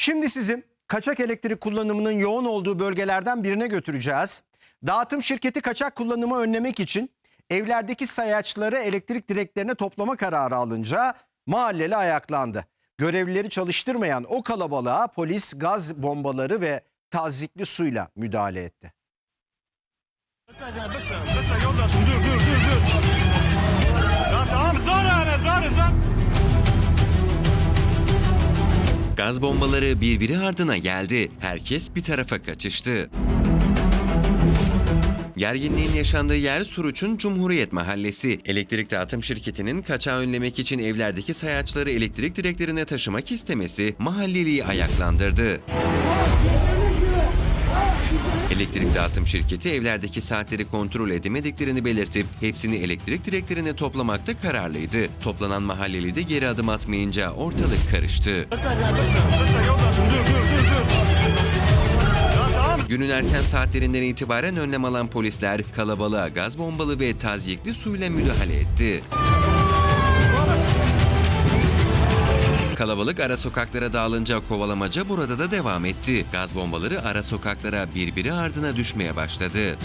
Şimdi sizi kaçak elektrik kullanımının yoğun olduğu bölgelerden birine götüreceğiz. Dağıtım şirketi kaçak kullanımı önlemek için evlerdeki sayaçları elektrik direklerine toplama kararı alınca mahalleli ayaklandı. Görevlileri çalıştırmayan o kalabalığa polis gaz bombaları ve tazikli suyla müdahale etti. Dur dur dur dur. Gaz bombaları birbiri ardına geldi. Herkes bir tarafa kaçıştı. Gerginliğin yaşandığı yer Suruç'un Cumhuriyet Mahallesi. Elektrik dağıtım şirketinin kaçağı önlemek için evlerdeki sayaçları elektrik direklerine taşımak istemesi mahalleliyi ayaklandırdı. Elektrik dağıtım şirketi evlerdeki saatleri kontrol edemediklerini belirtip hepsini elektrik direklerine toplamakta kararlıydı. Toplanan mahalleli de geri adım atmayınca ortalık karıştı. Günün erken saatlerinden itibaren önlem alan polisler kalabalığa gaz bombalı ve tazyikli suyla müdahale etti. Kalabalık ara sokaklara dağılınca kovalamaca burada da devam etti. Gaz bombaları ara sokaklara birbiri ardına düşmeye başladı.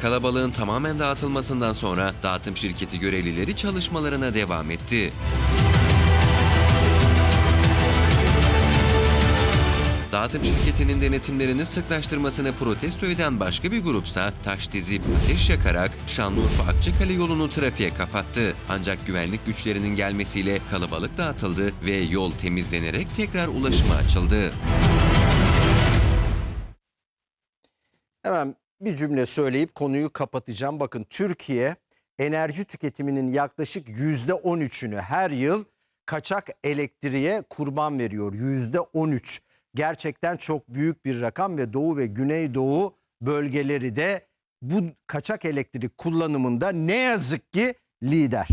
Kalabalığın tamamen dağıtılmasından sonra dağıtım şirketi görevlileri çalışmalarına devam etti. Dağıtım şirketinin denetimlerini sıklaştırmasını protesto eden başka bir grupsa taş dizip ateş yakarak Şanlıurfa Akçakale yolunu trafiğe kapattı. Ancak güvenlik güçlerinin gelmesiyle kalabalık dağıtıldı ve yol temizlenerek tekrar ulaşıma açıldı. Hemen bir cümle söyleyip konuyu kapatacağım. Bakın Türkiye enerji tüketiminin yaklaşık yüzde 13'ünü her yıl kaçak elektriğe kurban veriyor. Yüzde 13. Gerçekten çok büyük bir rakam ve Doğu ve Güneydoğu bölgeleri de bu kaçak elektrik kullanımında ne yazık ki lider.